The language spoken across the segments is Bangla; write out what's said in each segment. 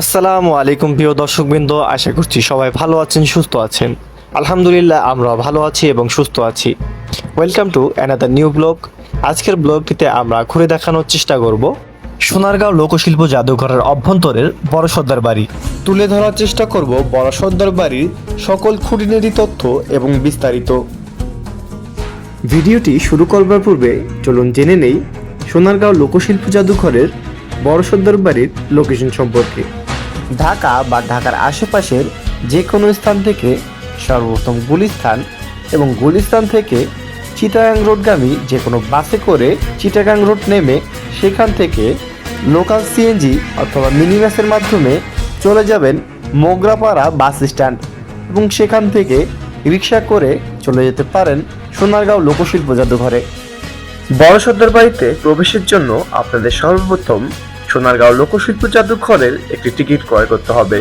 আসসালামু আলাইকুম প্রিয় দর্শকবৃন্দ, আশা করছি সবাই ভালো আছেন, সুস্থ আছেন। আলহামদুলিল্লাহ, আমরা ভালো আছি এবং সুস্থ আছি। Welcome to another new blog আজকের ব্লগটিতে আমরা ঘুরে দেখানোর চেষ্টা করব সোনারগাঁও লোকশিল্প জাদুঘরের অভ্যন্তরের বড় সর্দার বাড়ি। তুলে ধরার চেষ্টা করব বড় সর্দার বাড়ির সকল খুঁটিনাটি তথ্য এবং বিস্তারিত। ভিডিওটি শুরু করবার পূর্বে চলুন জেনে নেই সোনারগাঁও লোকশিল্প জাদুঘরের বড় সর্দার বাড়ির লোকেশন সম্পর্কে। ঢাকা বা ঢাকার আশেপাশের যে কোনো স্থান থেকে সর্বপ্রথম গুলিস্থান এবং গুলিস্থান থেকে চিটাগাং রোডগামী যে কোনো বাসে করে চিটাগাং রোড নেমে সেখান থেকে লোকাল সিএনজি অথবা মিনি বাসের মাধ্যমে চলে যাবেন মোগরাপাড়া বাস স্ট্যান্ড এবং সেখান থেকে রিক্সা করে চলে যেতে পারেন সোনারগাঁও লোকশিল্প জাদুঘরে। বড় সর্দার বাড়িতে প্রবেশের জন্য আপনাদের সর্বপ্রথম সোনারগাঁও লোকশিল্প জাদুঘরের একটি টিকিট ক্রয় করতে হবে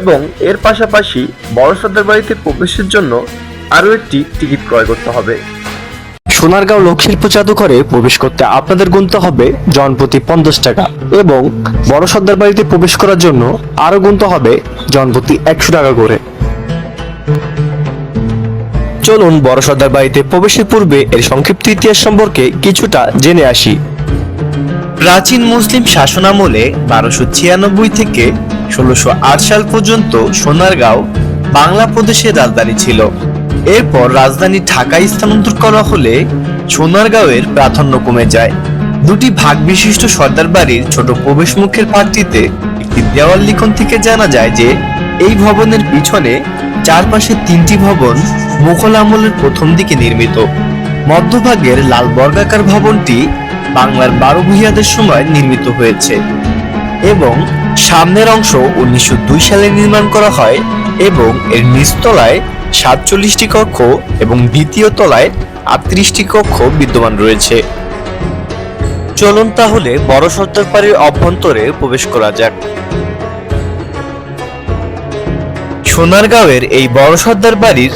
এবং এর পাশাপাশি বড় সর্দার বাড়িতে প্রবেশের জন্য আরও একটি টিকিট ক্রয় করতে হবে। সোনারগাঁও লোকশিল্প জাদুঘরে প্রবেশ করতে আপনাদের গুনতে হবে জনপ্রতি পঞ্চাশ টাকা এবং বড় সর্দার বাড়িতে প্রবেশ করার জন্য আরও গুনতে হবে জনপ্রতি একশো টাকা করে। চলুন বড় সর্দার বাড়িতে প্রবেশের পূর্বে এর সংক্ষিপ্ত ইতিহাস সম্পর্কে কিছুটা জেনে আসি। প্রাচীন মুসলিম শাসনামলে বারোশো ছিয়ানব্বই থেকে ষোলোশো আট সাল পর্যন্ত সোনারগাঁও বাংলা প্রদেশের রাজধানী ছিল। এরপর রাজধানী ঢাকায় স্থানান্তর করা হলে সোনারগাঁওয়ের প্রাধান্য কমে যায়। দুটি ভাগ বিশিষ্ট সর্দার বাড়ির ছোট প্রবেশ মুখের পাঠটিতে একটি দেওয়াল লিখন থেকে জানা যায় যে, এই ভবনের পিছনে চারপাশে তিনটি ভবন মুঘল আমলের প্রথম দিকে নির্মিত। মধ্যভাগের লাল বর্গাকার ভবনটি বাংলার বারো ভূঁইয়াদের সময় নির্মিত হয়েছে। এবং সামনের অংশ উনিশশো দুই সালে নির্মাণ করা হয় এবং এর নিচতলায় সাতচল্লিশটি কক্ষ এবং দ্বিতীয় তলায় আটত্রিশটি কক্ষ বিদ্যমান রয়েছে। চলুন তাহলে বড় সর্দার বাড়ির অভ্যন্তরে প্রবেশ করা যাক। সোনারগাঁওয়ের এই বড় সর্দার বাড়ির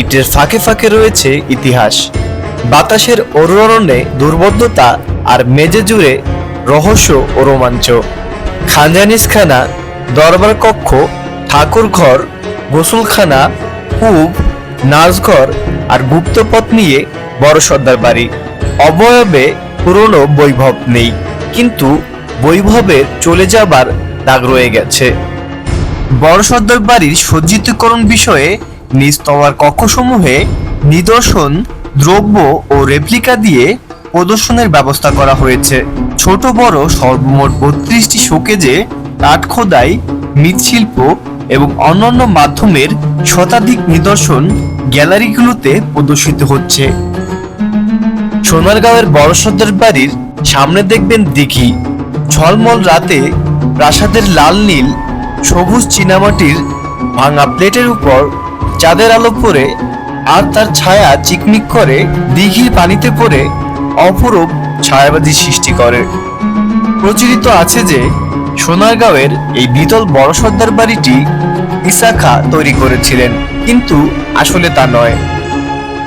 ইটের ফাঁকে ফাঁকে রয়েছে ইতিহাস। বাতাসের অরণ্যে দুর্বোধ্যতা আর মেজে জুড়ে রহস্য ও রোমাঞ্চ। খানজানিসখানা দরবার কক্ষ, ঠাকুর ঘর, গোসলখানা কূপ নাচঘর আর গুপ্তপথ নিয়ে বড় সর্দার বাড়ি। অবয়বে পুরনো বৈভব নেই, কিন্তু বৈভবের চলে যাবার দাগ রয়ে গেছে। বড় সর্দার বাড়ির সজ্জিতকরণ বিষয়ে নিচতলার কক্ষসমূহে নিদর্শন, দ্রব্য ও রেপ্লিকা দিয়ে প্রদর্শনের ব্যবস্থা করা হয়েছে। ছোট বড় সর্বমোট বত্রিশটি শোকেজে কাঠ খোদাই মৃৎশিল্প এবং অন্যান্য মাধ্যমের শতাধিক নিদর্শন গ্যালারিগুলোতে প্রদর্শিত হচ্ছে। সোনারগাঁওয়ের বড় সর্দার বাড়ির সামনে দেখবেন দিঘি। ঝলমল রাতে প্রাসাদের লাল নীল, সবুজ চীনামাটির ভাঙা প্লেটের উপর চাঁদের আলো পরে আর তার ছায়া চিকমিক করে দিঘির পানিতে পড়ে অপরূপ ছায়াবাদী সৃষ্টি করে। প্রচলিত আছে যে, সোনারগাঁওয়ের এই দ্বিতল বড় সর্দার বাড়িটি ইসাখা তৈরি করেছিলেন, কিন্তু আসলে তা নয়।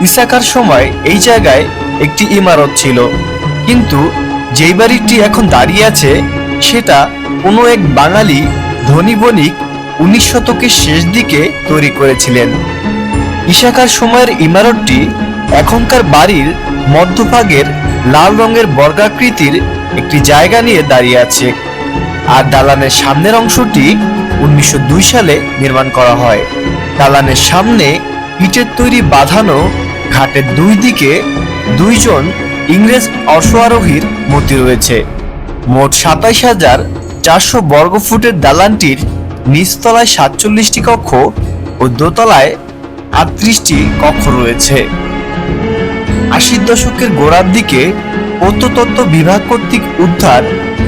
ইসাকার সময় এই জায়গায় একটি ইমারত ছিল, কিন্তু যেই বাড়িটি এখন দাঁড়িয়ে আছে, সেটা কোনো এক বাঙালি ধনী বণিক উনিশ শতকের শেষ দিকে তৈরি করেছিলেন। ইশাকার সময়ের ইমারতটি এখনকার বাড়ির মধ্যভাগের লাল রঙের বর্গাকৃতির একটি জায়গা নিয়ে দাঁড়িয়ে আছে। আর দালানের সামনের অংশটি উনিশশো দুই সালে নির্মাণ করা হয়। দালানের সামনে ইটের তৈরি বাঁধানো ঘাটের দুই দিকে দুইজন ইংরেজ অশ্বারোহীর মূর্তি রয়েছে। মোট সাতাইশ হাজার চারশো বর্গফুটের দালানটির নিচতলায় সাতচল্লিশটি কক্ষ ও দোতলায় আটত্রিশটি কক্ষ রয়েছে। আশির দশকের গোড়ার দিকে প্রত্নতত্ত্ব বিভাগ কর্তৃক উদ্ধার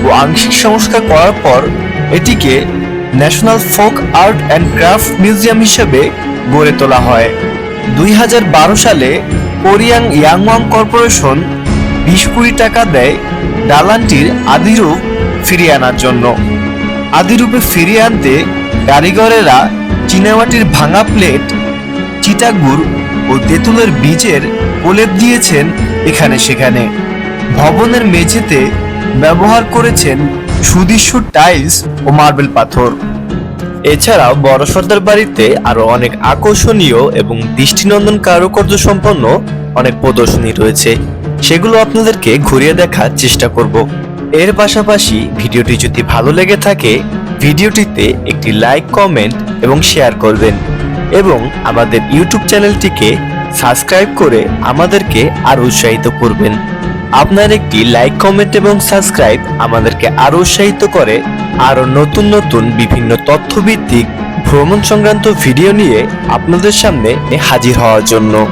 ও আংশিক সংস্কার করার পর এটিকে national folk art and craft museum হিসেবে গড়ে তোলা হয়। দুই হাজার বারো সালে কোরিয়াং ইয়াংওয়াং কর্পোরেশন বিশ কোটি টাকা দেয় দালানটির আদিরূপ ফিরিয়ে আনার জন্য। আদিরূপে ফিরিয়ে আনতে কারিগরেরা চীনামাটির ভাঙা প্লেট, চিটাগুড় ও তেঁতুলের বীজের প্রলেপ দিয়েছেন এখানে সেখানে। ভবনের মেঝেতে ব্যবহার করেছেন সুদৃশ্য টাইলস ও মার্বেল পাথর। এছাড়াও বড় সর্দার বাড়িতে আরও অনেক আকর্ষণীয় এবং দৃষ্টিনন্দন কারুকার্য সম্পন্ন অনেক প্রদর্শনী রয়েছে। সেগুলো আপনাদেরকে ঘুরিয়ে দেখার চেষ্টা করব। এর পাশাপাশি ভিডিওটি যদি ভালো লেগে থাকে, ভিডিওটিতে একটি লাইক, কমেন্ট এবং শেয়ার করবেন। এবং আমাদের ইউটিউব চ্যানেলটিকে সাবস্ক্রাইব করে আমাদেরকে আরও উৎসাহিত করবেন। আপনার একটি লাইক, কমেন্ট এবং সাবস্ক্রাইব আমাদেরকে আরও উৎসাহিত করে আরও নতুন নতুন বিভিন্ন তথ্যভিত্তিক ভ্রমণ সংক্রান্ত ভিডিও নিয়ে আপনাদের সামনে হাজির হওয়ার জন্য।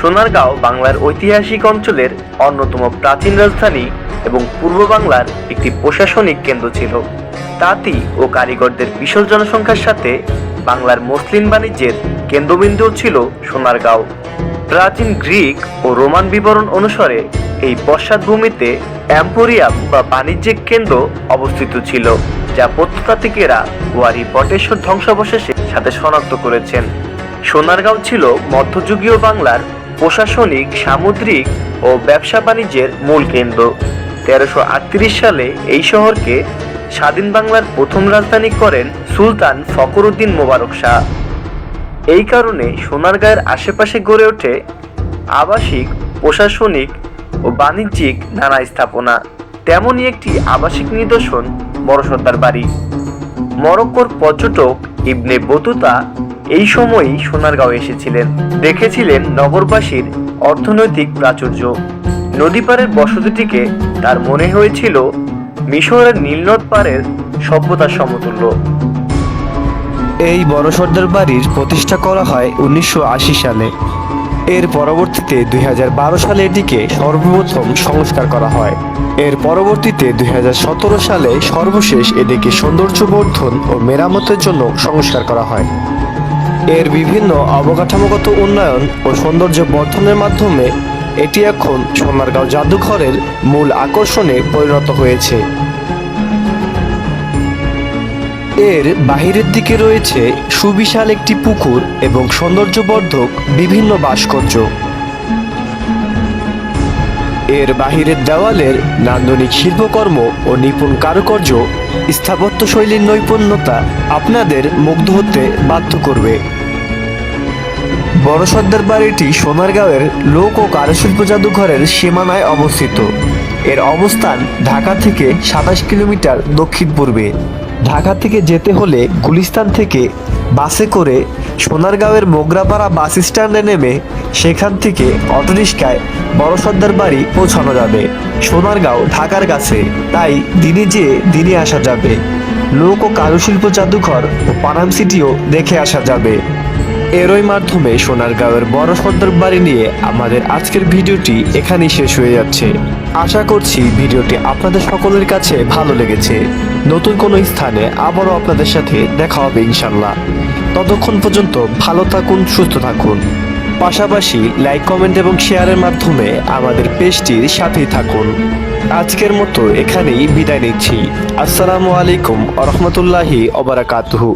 সোনারগাঁও বাংলার ঐতিহাসিক অঞ্চলের অন্যতম প্রাচীন রাজধানী এবং পূর্ব বাংলার একটি প্রশাসনিক কেন্দ্র ছিল। তাঁতি ও কারিগরদের বিশাল জনসংখ্যার সাথে বাংলার মসলিন বাণিজ্যের কেন্দ্রবিন্দু ছিল সোনারগাঁও। প্রাচীন গ্রিক ও রোমান বিবরণ অনুসারে এই পশ্চাৎভূমিতে অ্যাম্পোরিয়াম বা বাণিজ্যিক কেন্দ্র অবস্থিত ছিল, যা প্রত্নতাত্ত্বিকেরা ওয়ারি বটেশ্বর ধ্বংসাবশেষের সাথে শনাক্ত করেছেন। সোনারগাঁও ছিল মধ্যযুগীয় বাংলার প্রশাসনিক, সামুদ্রিক ও ব্যবসা বাণিজ্যের মূল কেন্দ্র। তেরোশো সালে এই শহরকে স্বাধীন বাংলার প্রথম রাজধানী করেন সুলতান ফখরুদ্দিন মোবারক শাহ। এই কারণে সোনারগাঁয়ের আশেপাশে গড়ে ওঠে আবাসিক, প্রশাসনিক ও বাণিজ্যিক নানা স্থাপনা। তেমনই একটি আবাসিক নিদর্শন বড় বাড়ি। মরক্কোর পর্যটক ইবনে বতুতা এই সময়ই সোনারগাঁও এসেছিলেন। দেখেছিলেন নগরবাসীর অর্থনৈতিক প্রাচুর্য। নদীপাড়ের বসতিটিকে তার মনে হয়েছিল মিশরের নীলনদ পাড়ের সভ্যতার সমতুল্য। এই বড় সর্দার বাড়ির প্রতিষ্ঠা করা হয় উনিশশো আশি সালে। এর পরবর্তীতে দুই হাজার বারো সালে এটিকে সর্বপ্রথম সংস্কার করা হয়। এর পরবর্তীতে দু হাজার সতেরো সালে সর্বশেষ এটিকে সৌন্দর্যবর্ধন ও মেরামতের জন্য সংস্কার করা হয়। এর বিভিন্ন অবকাঠামোগত উন্নয়ন ও সৌন্দর্য বর্ধনের মাধ্যমে এটি এখন সোনারগাঁও জাদুঘরের মূল আকর্ষণে পরিণত হয়েছে। এর বাহিরের দিকে রয়েছে সুবিশাল একটি পুকুর এবং সৌন্দর্যবর্ধক বিভিন্ন ভাস্কর্য। এর বাহিরের দেওয়ালের নান্দনিক শিল্পকর্ম ও নিপুণ কারুকার্য স্থাপত্যশৈলীর নৈপুণ্যতা আপনাদের মুগ্ধ হতে বাধ্য করবে। বড় সর্দার বাড়িটি সোনারগাঁওয়ের লোক ও কারুশিল্প জাদুঘরের সীমানায় অবস্থিত। এর অবস্থান ঢাকা থেকে সাতাশ কিলোমিটার দক্ষিণ পূর্বে। ঢাকা থেকে যেতে হলে গুলিস্তান থেকে বাসে করে সোনারগাঁওয়ের মোগরাপাড়া বাস স্ট্যান্ডে নেমে সেখান থেকে অটোরিকশায় বড় সর্দার বাড়ি পৌঁছানো যাবে। সোনারগাঁও ঢাকার কাছে। তাই দিনে যেয়ে দিনে আসা যাবে। লোক ও কারুশিল্প জাদুঘর ও পানাম সিটিও দেখে আসা যাবে। এরই মাধ্যমে সোনারগাঁওয়ের বড় সর্দার বাড়ি নিয়ে আমাদের আজকের ভিডিওটি এখানেই শেষ হয়ে যাচ্ছে। আশা করছি ভিডিওটি আপনাদের সকলের কাছে ভালো লেগেছে। নতুন কোনো স্থানে আবারও আপনাদের সাথে দেখা হবে ইনশাল্লাহ ততক্ষণ পর্যন্ত ভালো থাকুন, সুস্থ থাকুন। পাশাপাশি লাইক, কমেন্ট এবং শেয়ারের মাধ্যমে আমাদের পেজটির সাথেই থাকুন। আজকের মতো এখানেই বিদায় নিচ্ছি। আসসালামু আলাইকুম আ রহমতুল্লাহি অবরাকাতুহু